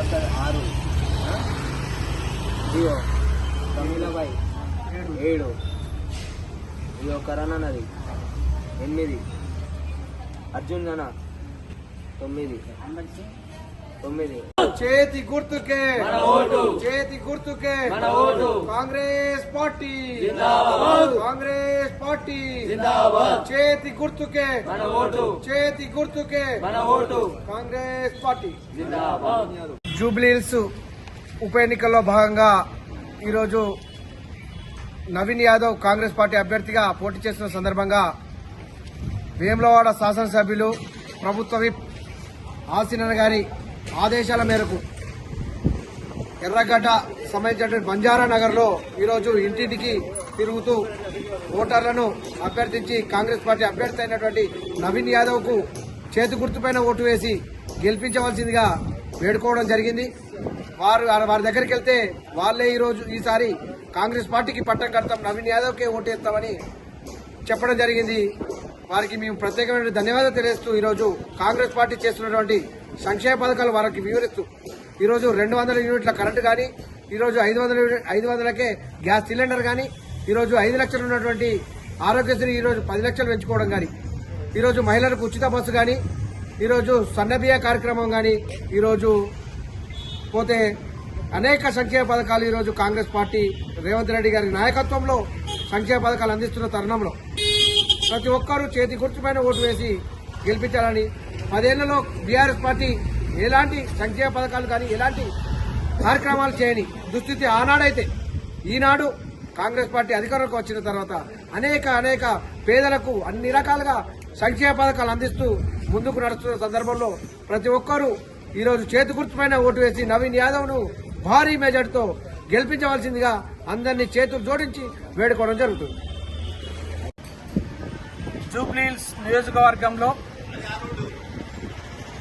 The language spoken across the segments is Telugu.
తర్వాత ఆరు. జియో తమిళబాయి ఏడు. ఇదిగో కరణ నది ఎనిమిది. అర్జున్ గణ తొమ్మిది. తొమ్మిది. చేతి గుర్తుకే. చేతి గుర్తుకే. కాంగ్రెస్ పార్టీ. కాంగ్రెస్ పార్టీ. చేతి గుర్తుకే. చేతి గుర్తుకే. కాంగ్రెస్ పార్టీ. జూబ్లీహిల్స్ ఉప ఎన్నికల్లో భాగంగా ఈరోజు నవీన్ యాదవ్ కాంగ్రెస్ పార్టీ అభ్యర్థిగా పోటీ చేస్తున్న సందర్భంగా వేములవాడ శాసనసభ్యులు ప్రభుత్వ విప్ ఆసినన్న గారి ఆదేశాల మేరకు ఎర్రగడ్డ సంబంధించినటువంటి బంజారా నగర్లో ఈరోజు ఇంటింటికి తిరుగుతూ ఓటర్లను అభ్యర్థించి కాంగ్రెస్ పార్టీ అభ్యర్థి అయినటువంటి నవీన్ యాదవ్కు చేతి గుర్తుపైన ఓటు వేసి గెలిపించవలసిందిగా వేడుకోవడం జరిగింది. వారు వారి దగ్గరికి వెళ్తే వాళ్ళే ఈరోజు ఈసారి కాంగ్రెస్ పార్టీకి పట్టం కడతాం నవీన్ యాదవ్కే ఓటేస్తామని చెప్పడం జరిగింది. వారికి మేము ప్రత్యేకమైన ధన్యవాదాలు తెలియజేస్తూ ఈరోజు కాంగ్రెస్ పార్టీ చేస్తున్నటువంటి సంక్షేమ పథకాలు వారికి వివరిస్తూ ఈరోజు రెండు వందల యూనిట్ల కరెంటు కానీ ఈరోజు ఐదు వందల ఐదు వందలకే గ్యాస్ సిలిండర్ కానీ ఈరోజు ఐదు లక్షలు ఉన్నటువంటి ఆరోగ్యశ్రీ ఈరోజు పది లక్షలు పెంచుకోవడం కానీ ఈరోజు మహిళలకు ఉచిత బస్సు కానీ ఈరోజు సన్నబియా కార్యక్రమం కానీ ఈరోజు పోతే అనేక సంక్షేమ పథకాలు ఈరోజు కాంగ్రెస్ పార్టీ రేవంత్ రెడ్డి గారి నాయకత్వంలో సంక్షేమ పథకాలు అందిస్తున్న తరుణంలో. ప్రతి ఒక్కరూ చేతి గుర్తుపైన ఓటు వేసి గెలిపించాలని పదేళ్ళలో బీఆర్ఎస్ పార్టీ ఎలాంటి సంక్షేమ పథకాలు కానీ ఎలాంటి కార్యక్రమాలు చేయని దుస్థితి ఆనాడైతే ఈనాడు కాంగ్రెస్ పార్టీ అధికారంలోకి వచ్చిన తర్వాత అనేక అనేక పేదలకు అన్ని రకాలుగా సంక్షేమ పథకాలు అందిస్తూ ముందుకు నడుస్తున్న సందర్భంలో ప్రతి ఒక్కరూ ఈరోజు చేతి గుర్తుపైన ఓటు వేసి నవీన్ యాదవ్ను భారీ మెజార్టీతో గెలిపించవలసిందిగా అందరినీ చేతులు జోడించి వేడుకోవడం జరుగుతుంది. జూబ్లీహిల్స్ నియోజకవర్గంలో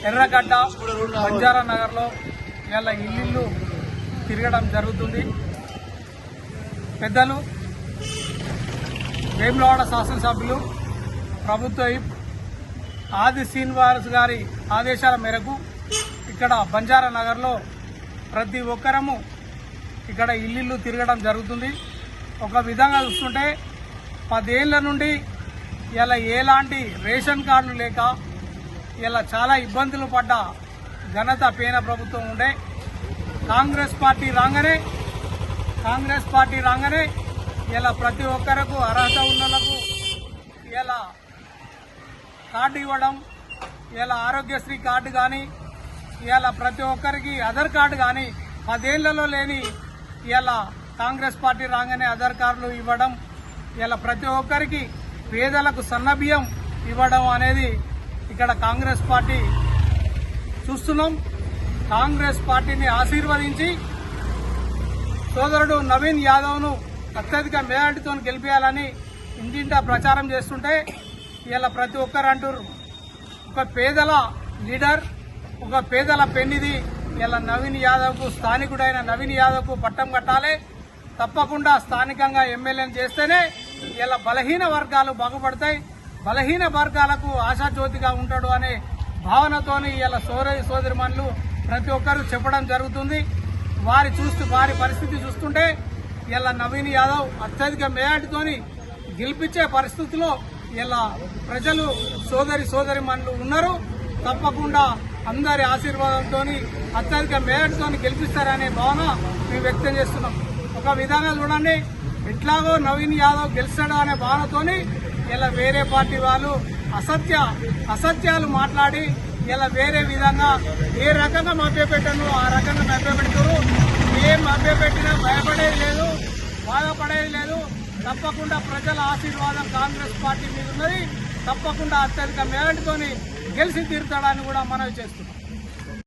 ఎర్రగడ్డ బంజారా నగర్లో ఇలా ఇల్లు తిరగడం జరుగుతుంది. పెద్దలు వేములవాడ శాసనసభ్యులు ప్రభుత్వ ఆది శ్రీనివాస్ గారి ఆదేశాల మేరకు ఇక్కడ బంజారా నగర్లో ప్రతి ఒక్కరము ఇక్కడ ఇల్లు తిరగడం జరుగుతుంది. ఒక విధంగా చూస్తుంటే పదేళ్ళ నుండి ఇలా ఎలాంటి రేషన్ కార్డులు లేక ఇలా చాలా ఇబ్బందులు పడ్డ ఘనత పేన ప్రభుత్వం ఉండే. కాంగ్రెస్ పార్టీ రాగానే కాంగ్రెస్ పార్టీ రాగానే ఇలా ప్రతి ఒక్కరకు అర్హత ఉన్నలకు ఇలా కార్డు ఇవ్వడం ఇలా ఆరోగ్యశ్రీ కార్డు కానీ ఇలా ప్రతి ఒక్కరికి ఆధార్ కార్డు కానీ పదేళ్ళలో లేని ఇలా కాంగ్రెస్ పార్టీ రాగానే ఆధార్ కార్డులు ఇవ్వడం ఇలా ప్రతి ఒక్కరికి పేదలకు సన్నబియ్యం ఇవ్వడం అనేది ఇక్కడ కాంగ్రెస్ పార్టీ చూస్తున్నాం. కాంగ్రెస్ పార్టీని ఆశీర్వదించి సోదరుడు నవీన్ యాదవ్ను అత్యధిక మేజార్టీతో గెలిపేయాలని ఇంటింటా ప్రచారం చేస్తుంటే ఇలా ప్రతి ఒక్కరు అంటారు ఒక పేదల లీడర్ ఒక పేదల పెన్నిది ఇలా నవీన్ యాదవ్కు స్థానికుడైన నవీన్ యాదవ్కు పట్టం కట్టాలి. తప్పకుండా స్థానికంగా ఎమ్మెల్యేని చేస్తేనే ఇలా బలహీన వర్గాలు బాగుపడతాయి. బలహీన వర్గాలకు ఆశాజ్యోతిగా ఉంటాడు అనే భావనతోని ఇలా సోదరి సోదరిమణులు ప్రతి ఒక్కరూ చెప్పడం జరుగుతుంది. వారి చూస్తూ వారి పరిస్థితి చూస్తుంటే ఇలా నవీన్ యాదవ్ అత్యధిక మేయాటితోని గెలిపించే పరిస్థితిలో ఇలా ప్రజలు సోదరి సోదరి మనులు ఉన్నారు. తప్పకుండా అందరి ఆశీర్వాదంతో అత్యధిక మేరటితో గెలిపిస్తారనే భావన మేము వ్యక్తం చేస్తున్నాం. ఒక విధంగా చూడండి. ఎట్లాగో నవీన్ యాదవ్ గెలిచాడు అనే భావనతోని ఇలా వేరే పార్టీ వాళ్ళు అసత్య అసత్యాలు మాట్లాడి ఇలా వేరే విధంగా ఏ రకంగా మభ్యపెట్టాను ఆ రకంగా మభ్యపెడతారు ఏం మభ్యపెట్టినా భయపడేది లేదు బాధపడేది లేదు. తప్పకుండా ప్రజల ఆశీర్వాదం కాంగ్రెస్ పార్టీ మీద ఉన్నది. తప్పకుండా అత్యధిక మేరటితోని గెలిచి తీరుతాడని కూడా మనవి చేస్తున్నాం.